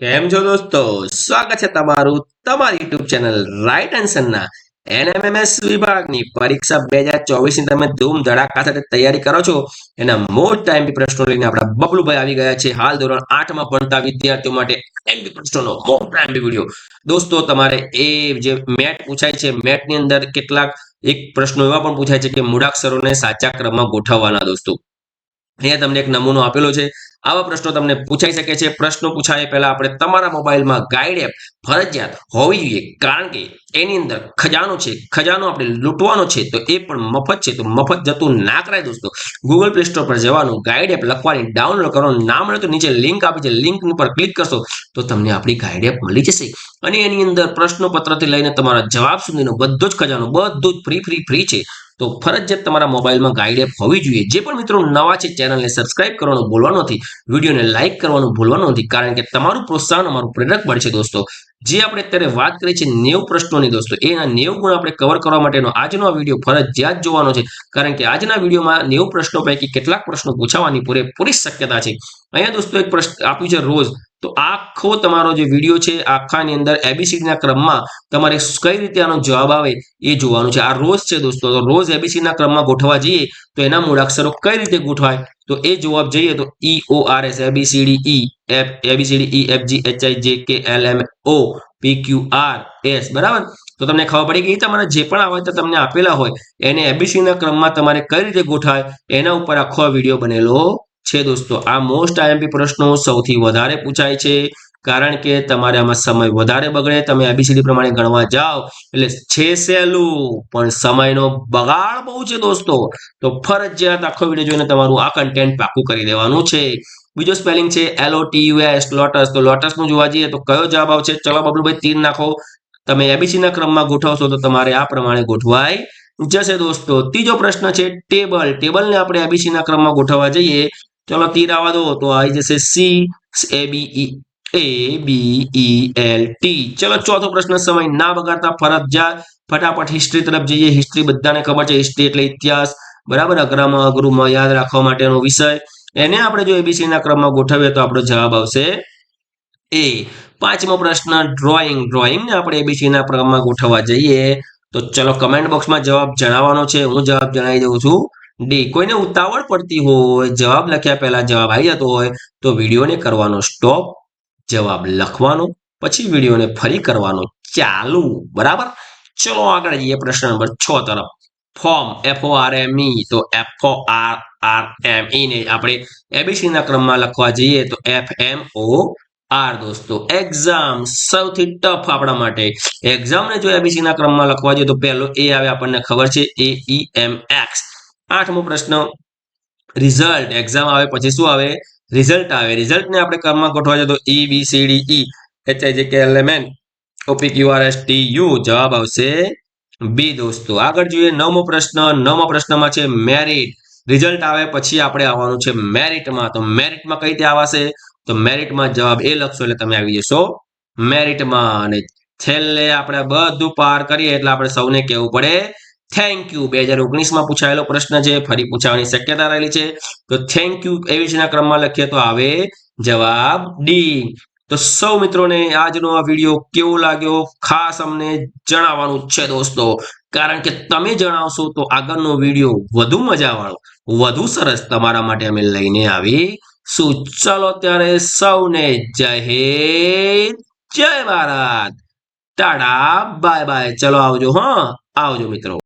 કેમ છો દોસ્તો? સ્વાગત છે તમારું તમારી યુટ્યુબ ચેનલ રાઈટ આન્સરના એનએમએમએસ વિભાગની પરીક્ષા બે હજાર ચોવીસની તમે ધૂમ ધડાકા સાથે તૈયારી કરો છો. એના મોસ્ટ ટાઈમથી પ્રશ્નો લઈને આપણા બબલુભાઈ આવી ગયા છે. હાલ ધોરણ આઠમાં ભણતા વિદ્યાર્થીઓ માટે એમપી પ્રશ્નોનો મોસ્ટ ટાઈમથી વીડિયો દોસ્તો, તમારે એ જે મેટ પૂછાય છે, મેટની અંદર કેટલાક એક પ્રશ્નો એવા પણ પૂછાય છે કે મૂળાક્ષરોને સાચા ક્રમમાં ગોઠવવાના દોસ્તો. અહીંયા તમને એક નમૂનો આપેલો છે. આવા પ્રશ્નો તમને પૂછાઈ શકે છે. પ્રશ્નો પૂછાય પહેલા આપણે તમારા મોબાઈલમાં ગાઈડ એપ ફરજિયાત હોવી જોઈએ. કારણ કે એની અંદર ખજાનો છે. ખજાનો આપણે લૂંટવાનો છે. તો એ પણ મફત છે. તો મફત જતું ના કરાય દોસ્તો. ગૂગલ પ્લે સ્ટોર પર જવાનું ગાઈડ એપ લખવાની ડાઉનલોડ કરવાનું ના મળે તો નીચે લિંક આપી છે. લિંક ઉપર ક્લિક કરશો, તો તમને આપણી ગાઈડ એપ મળી જશે. અને એની અંદર પ્રશ્નપત્રથી લઈને તમારા જવાબ સુધીનો બધો જ ખજાનો, બધું જ ફ્રી ફ્રી ફ્રી છે. તો ફરજિયાત તમારા મોબાઈલમાં ગાઈડ એપ હોવી જોઈએ. જે પણ મિત્રો નવા છે, ચેનલને સબસ્ક્રાઇબ કરવાનું ભૂલવાનું નથી, વિડીયોને લાઇક કરવાનું ભૂલવાનું નથી, કારણ કે તમારું પ્રોત્સાહન અમારું પ્રેરક બળ છે દોસ્તો. જે આપણે અત્યારે વાત કરી છે નેવું પ્રશ્નોની દોસ્તો એના નેવું ગુણ આપણે કવર કરવા માટેનો આજનો આ વીડિયો ફરજિયાત જોવાનો છે, કારણ કે આજના વિડીયોમાં નેવ પ્રશ્નો પૈકી કેટલાક પ્રશ્નો પૂછાવાની પૂરેપૂરી શક્યતા છે. અહીંયા દોસ્તો એક પ્રશ્ન આપ્યું છે રોજ તો આખો તમારો જે વીડિયો છે, આખાની અંદર એબીસીડીના ક્રમમાં તમારે કઈ રીતે આનો જવાબ આવે એ જોવાનું છે. આ રોજ છે દોસ્તો, તો રોજ એબીસીના ક્રમમાં ગોઠવા જઈએ તો એના મૂળાક્ષરો કઈ રીતે ગોઠવાય? તો એ જવાબ જઈએ તો E O R S A B C D E F A B C D E F G H I J K L M O P Q R S બરાબર? તો તમને ખબર પડી ગઈ તમારે જે પણ આવે તમને આપેલા હોય, એને એબીસીના ક્રમમાં તમારે કઈ રીતે ગોઠવાય? એના ઉપર આખો વીડિયો બનેલો છે દોસ્તો, આ મોસ્ટ આઈએમપી પ્રશ્નો સૌથી વધારે પૂછાય છે, કારણ કે તમારે આમાં સમય વધારે બગડે, તમે એબીસીડી પ્રમાણે ગણવા જાઓ, એટલે છે સહેલું, પણ સમયનો બગાડ બહુ છે દોસ્તો. તો ફરજિયાત આખો વીડિયો જોઈને તમારું આ કન્ટેન્ટ પાકું કરી દેવાનું છે. બીજો સ્પેલિંગ છે L O T U S lotus તો લોટસનું જોવા જઈએ તો કયો જવાબ આવશે? ચલો બબલુભાઈ તીર નાખો. તમે એબીસીના ક્રમમાં ગોઠવશો તો તમારે આ પ્રમાણે ગોઠવાય જશે દોસ્તો. ત્રીજો પ્રશ્ન છે ટેબલ. ટેબલને આપણે એબીસીના ક્રમમાં ગોઠવવા જઈએ ચલો તીર આવવા દો, તો આવી જશે C, A, B A, B, E, L, T. ચલો ચોથો પ્રશ્ન, સમય ના બગાડતા ફરજિયાત ફટાફટ હિસ્ટ્રી તરફ જઈએ. હિસ્ટ્રી બધાને ખબર છે હિસ્ટ્રી એટલે ઇતિહાસ. બરાબર? અગ્રમાં અગ્રુમાં યાદ રાખવા માટેનો વિષય. એને આપણે જો એબીસી ના ક્રમમાં ગોઠવીએ તો આપણો જવાબ આવશે એ પાંચમો પ્રશ્ન ડ્રોઈંગ ડ્રોઈંગને આપણે એબીસી ના ક્રમમાં ગોઠવવા જઈએ. તો ચલો કમેન્ટ બોક્સમાં જવાબ જણાવવાનો છે. હું જવાબ જણાવી દઉં છું. ડી, કોઈને ઉતાવળ પડતી હોય, જવાબ લખ્યા પહેલા જવાબ આવી જતો હોય, તો વિડીયોને કરવાનો સ્ટોપ જવાબ લખવાનો, પછી વિડીયોને ફરી કરવાનો ચાલુ. બરાબર? ચલો આગળ જઈએ પ્રશ્ન નંબર છ તરફ. Form F R M E તો F O R R M E ને આપણે એબીસી ના ક્રમમાં લખવા જઈએ, તો એફ એમ ઓ આર દોસ્તો એક્ઝામ સૌથી ટફ આપણા માટે. એક્ઝામને જો એબીસી ના ક્રમમાં લખવા જોઈએ, તો પહેલો એ આવે આપણને ખબર છે એ ઈ એમ એક્સ આઠમો પ્રશ્ન રિઝલ્ટ એક્ઝામ આવે, પછી શું આવે? રિઝલ્ટ આવે. રિઝલ્ટને આપણે ક્રમમાં ગોઠવા જોઈએ તો E B C D E H I J K L M N O P Q R S T U જવાબ આવશે બી દોસ્તો. આગળ જોઈએ નવમો પ્રશ્ન. નવમો પ્રશ્નમાં છે મેરિટ રિઝલ્ટ આવે, પછી આપણે આવવાનું છે મેરિટમાં તો મેરિટમાં કઈ રીતે આવશે? તો મેરિટમાં જવાબ એ લખશો એટલે તમે આવી જશો મેરિટમાં અને છેલ્લે આપણે બધું પાર કરીએ એટલે આપણે સૌને કહેવું પડે થેન્ક યુ બે હજાર ઓગણીસમાં પૂછાયેલો પ્રશ્ન છે. ફરી પૂછાવાની શક્યતા રહેલી છે. તો થેન્ક યુ એવી ક્રમમાં લખીએ તો આવે જવાબ ડી તો સૌ મિત્રોને આજનો આ વીડિયો કેવો લાગ્યો? ખાસ અમને જણાવવાનું છે દોસ્તો. કારણ કે તમે જણાવશો તો આગળનો વીડિયો વધુ મજાવાળો, વધુ સરસ તમારા માટે અમે લઈને આવી શું? ચલો ત્યારે સૌને જય જય ભારત. Tata bye bye. ચલો આવજો, હા? આવજો મિત્રો.